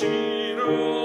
주시는